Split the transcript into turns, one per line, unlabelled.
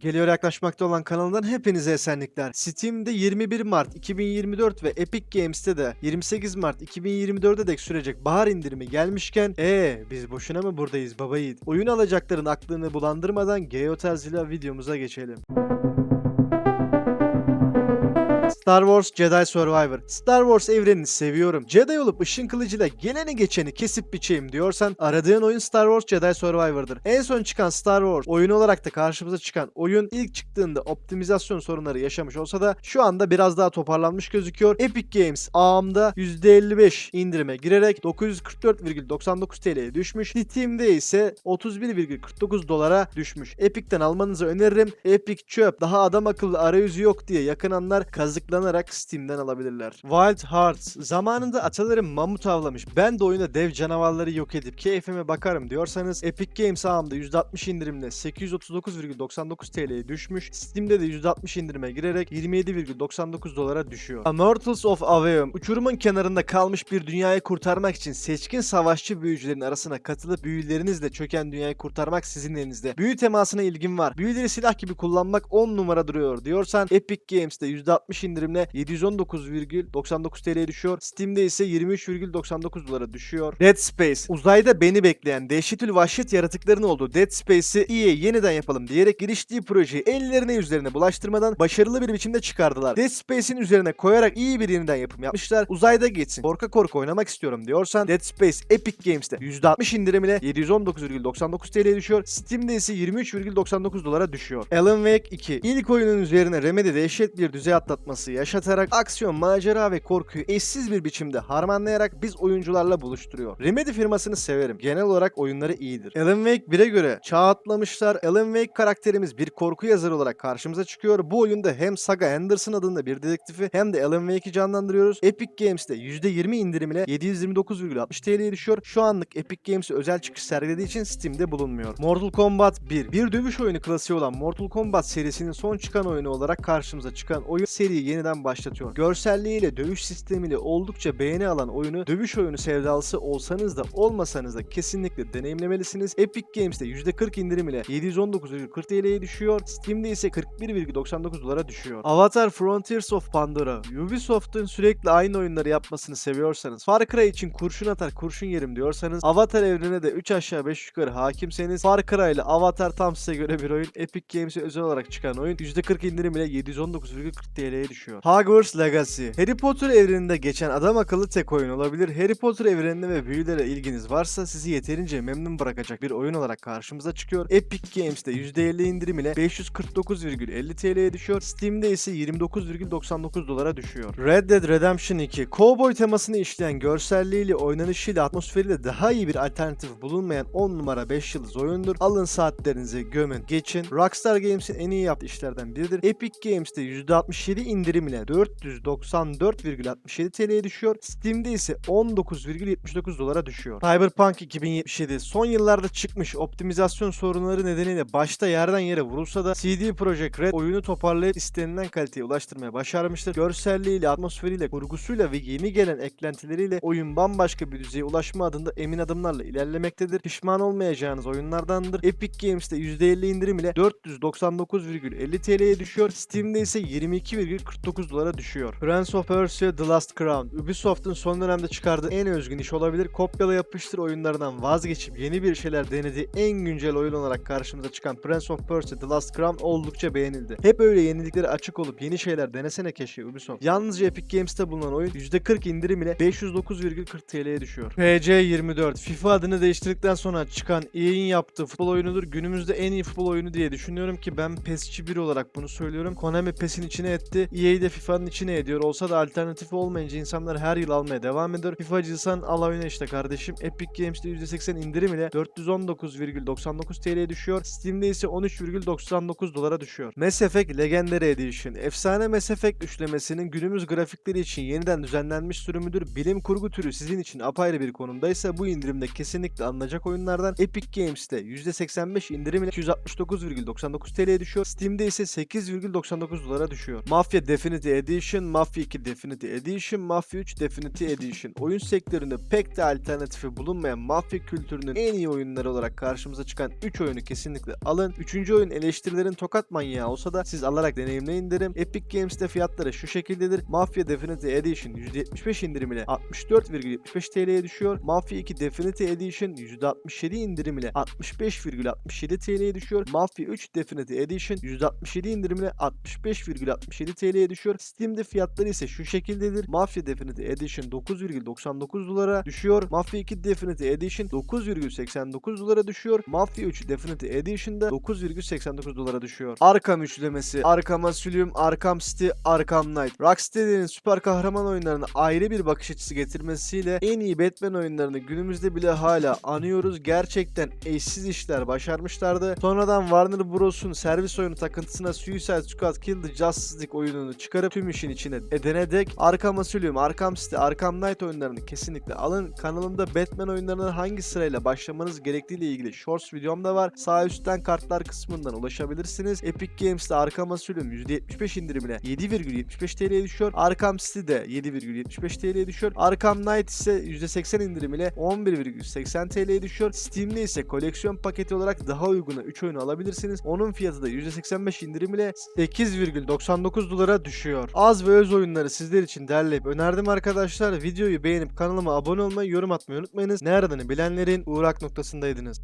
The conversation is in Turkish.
Geliyor yaklaşmakta olan kanalından hepinize esenlikler. Steam'de 21 Mart 2024 ve Epic Games'te de 28 Mart 2024'e dek sürecek bahar indirimi gelmişken ee biz boşuna mı buradayız baba yiğit? Oyun alacakların aklını bulandırmadan Geotarzilla videomuza geçelim. Star Wars Jedi Survivor. Star Wars evrenini seviyorum. Jedi olup ışın kılıcıyla geleni geçeni kesip biçeyim diyorsan aradığın oyun Star Wars Jedi Survivor'dır. En son çıkan Star Wars oyunu olarak da karşımıza çıkan oyun ilk çıktığında optimizasyon sorunları yaşamış olsa da şu anda biraz daha toparlanmış gözüküyor. Epic Games ARM'da %55 indirime girerek 944,99 TL'ye düşmüş. Steam'de ise 31,49 dolara düşmüş. Epic'ten almanızı öneririm. Epic çöp. Daha adam akıllı arayüzü yok diye yakınanlar kazıklanarak Steam'den alabilirler. Wild Hearts. Zamanında atalarım mamut avlamış. Ben de oyunda dev canavarları yok edip keyfime bakarım diyorsanız Epic Games ağımda %60 indirimle 839,99 TL'ye düşmüş. Steam'de de %60 indirime girerek 27,99 dolara düşüyor. Immortals of Aveum. Uçurumun kenarında kalmış bir dünyayı kurtarmak için seçkin savaşçı büyücülerin arasına katılıp büyülerinizle çöken dünyayı kurtarmak sizin elinizde. Büyü temasına ilgin var. Büyüleri silah gibi kullanmak 10 numara duruyor diyorsan Epic Games'te %60 indirimle 719,99 TL'ye düşüyor. Steam'de ise 23,99 dolara düşüyor. Dead Space. Uzayda beni bekleyen dehşetül vahşet yaratıkların olduğu Dead Space'i EA yeniden yapalım diyerek giriştiği projeyi ellerine yüzlerine bulaştırmadan başarılı bir biçimde çıkardılar. Dead Space'in üzerine koyarak iyi bir yeniden yapım yapmışlar. Uzayda geçsin. Korka korka oynamak istiyorum diyorsan Dead Space Epic Games'te %60 indirim ile 719,99 TL'ye düşüyor. Steam'de ise 23,99 dolara düşüyor. Alan Wake 2. İlk oyunun üzerine Remedy dehşet bir düzey atlatması yaşatarak aksiyon, macera ve korkuyu eşsiz bir biçimde harmanlayarak biz oyuncularla buluşturuyor. Remedy firmasını severim. Genel olarak oyunları iyidir. Alan Wake 1'e göre çağ atlamışlar. Alan Wake karakterimiz bir korku yazarı olarak karşımıza çıkıyor. Bu oyunda hem Saga Anderson adında bir dedektifi hem de Alan Wake'i canlandırıyoruz. Epic Games'te %20 indirim ile 729,60 TL'ye düşüyor. Şu anlık Epic Games'e özel çıkış sergilediği için Steam'de bulunmuyor. Mortal Kombat 1. Bir dövüş oyunu klasiği olan Mortal Kombat serisinin son çıkan oyunu olarak karşımıza çıkan oyun seriyi yeniden başlatıyor. Görselliğiyle, dövüş sistemiyle oldukça beğeni alan oyunu dövüş oyunu sevdalısı olsanız da olmasanız da kesinlikle deneyimlemelisiniz. Epic Games'te %40 indirim ile 719,40 TL'ye düşüyor. Steam'de ise 41,99 dolara düşüyor. Avatar Frontiers of Pandora. Ubisoft'un sürekli aynı oyunları yapmasını seviyorsanız, Far Cry için kurşun atar kurşun yerim diyorsanız, Avatar evrene de 3 aşağı 5 yukarı hakimseniz, Far Cry ile Avatar tam size göre bir oyun. Epic Games'e özel olarak çıkan oyun %40 indirim ile 719,40 TL'ye düşüyor. Hogwarts Legacy. Harry Potter evreninde geçen adam akıllı tek oyun olabilir. Harry Potter evrenine ve büyülere ilginiz varsa sizi yeterince memnun bırakacak bir oyun olarak karşımıza çıkıyor. Epic Games'te %50 indirim ile 549,50 TL'ye düşüyor. Steam'de ise 29,99 dolara düşüyor. Red Dead Redemption 2. Cowboy temasını işleyen görselliğiyle, oynanışıyla, atmosferiyle daha iyi bir alternatif bulunmayan 10 numara 5 yıldız oyundur. Alın saatlerinizi gömün, geçin. Rockstar Games'in en iyi yaptığı işlerden biridir. Epic Games'te %67 indirim ile 494,67 TL'ye düşüyor. Steam'de ise 19,79 dolara düşüyor. Cyberpunk 2077 son yıllarda çıkmış optimizasyon sorunları nedeniyle başta yerden yere vurulsa da CD Projekt Red oyunu toparlayıp istenilen kaliteye ulaştırmaya başarmıştır. Görselliğiyle, atmosferiyle, kurgusuyla ve yeni gelen eklentileriyle oyun bambaşka bir düzeye ulaşma adında emin adımlarla ilerlemektedir. Pişman olmayacağınız oyunlardandır. Epic Games'te %50 indirim ile 499,50 TL'ye düşüyor. Steam'de ise 22,49 dolara düşüyor. Prince of Persia The Last Crown Ubisoft'un son dönemde çıkardığı en özgün iş olabilir. Kopyala yapıştır oyunlarından vazgeçip yeni bir şeyler denediği en güncel oyun olarak karşımıza çıkan Prince of Persia The Last Crown oldukça beğenildi. Hep öyle yeniliklere açık olup yeni şeyler denesene keşke Ubisoft. Yalnızca Epic Games'te bulunan oyun %40 indirim ile 509,40 TL'ye düşüyor. PC24 FIFA adını değiştirdikten sonra çıkan EA'in yaptığı futbol oyunudur. Günümüzde en iyi futbol oyunu diye düşünüyorum ki ben PES'çi biri olarak bunu söylüyorum. Konami PES'in içine etti. EA'yi de FIFA'nın içine ediyor. Olsa da alternatifi olmayınca insanlar her yıl almaya devam ediyor. FIFA'cıysan al oyna işte kardeşim. Epic Games'te %80 indirim ile 419,99 TL'ye düşüyor. Steam'de ise 13,99 dolara düşüyor. Mass Effect Legendary Edition. Efsane Mass Effect üçlemesinin günümüz grafikleri için yeniden düzenlenmiş sürümüdür. Bilim kurgu türü sizin için apayrı bir konumdaysa bu indirimde kesinlikle alınacak oyunlardan. Epic Games'te %85 indirim ile 269,99 TL'ye düşüyor. Steam'de ise 8,99 dolara düşüyor. Mafya Definitive Definitive Edition, Mafia 2 Definitive Edition, Mafia 3 Definitive Edition. Oyun sektöründe pek de alternatifi bulunmayan mafya kültürünün en iyi oyunları olarak karşımıza çıkan 3 oyunu kesinlikle alın. 3. oyun eleştirilerin tokat manyağı olsa da siz alarak deneyimleyin derim. Epic Games'te fiyatları şu şekildedir. Mafia Definitive Edition %75 indirim ile 64,75 TL'ye düşüyor. Mafia 2 Definitive Edition %67 indirim ile 65,67 TL'ye düşüyor. Mafia 3 Definitive Edition %67 indirim ile 65,67 TL'ye düşüyor. Steam'de fiyatları ise şu şekildedir. Mafia Definitive Edition 9,99 dolara düşüyor. Mafia 2 Definitive Edition 9,89 dolara düşüyor. Mafia 3 Definitive Edition'da 9,89 dolara düşüyor. Arkham üçlemesi, Arkham Asylum, Arkham City, Arkham Knight. Rocksteady'nin süper kahraman oyunlarına ayrı bir bakış açısı getirmesiyle en iyi Batman oyunlarını günümüzde bile hala anıyoruz. Gerçekten eşsiz işler başarmışlardı. Sonradan Warner Bros'un servis oyunu takıntısına Suicide Squad Kill the Justice League oyununu çıkarıp tüm işin içine edene dek Arkham Asylum, Arkham City, Arkham Knight oyunlarını kesinlikle alın. Kanalımda Batman oyunlarına hangi sırayla başlamanız gerektiğiyle ilgili shorts videom da var. Sağ üstten kartlar kısmından ulaşabilirsiniz. Epic Games'te Arkham Asylum %75 indirimine 7,75 TL'ye düşüyor. Arkham City'de 7,75 TL'ye düşüyor. Arkham Knight ise %80 indirim ile 11,80 TL'ye düşüyor. Steam'de ise koleksiyon paketi olarak daha uyguna 3 oyunu alabilirsiniz. Onun fiyatı da %85 indirim ile 8,99 dolara düşüyor. Az ve öz oyunları sizler için derleyip önerdim arkadaşlar. Videoyu beğenip kanalıma abone olmayı, yorum atmayı unutmayınız. Ne aradığını bilenlerin uğrak noktasındaydınız.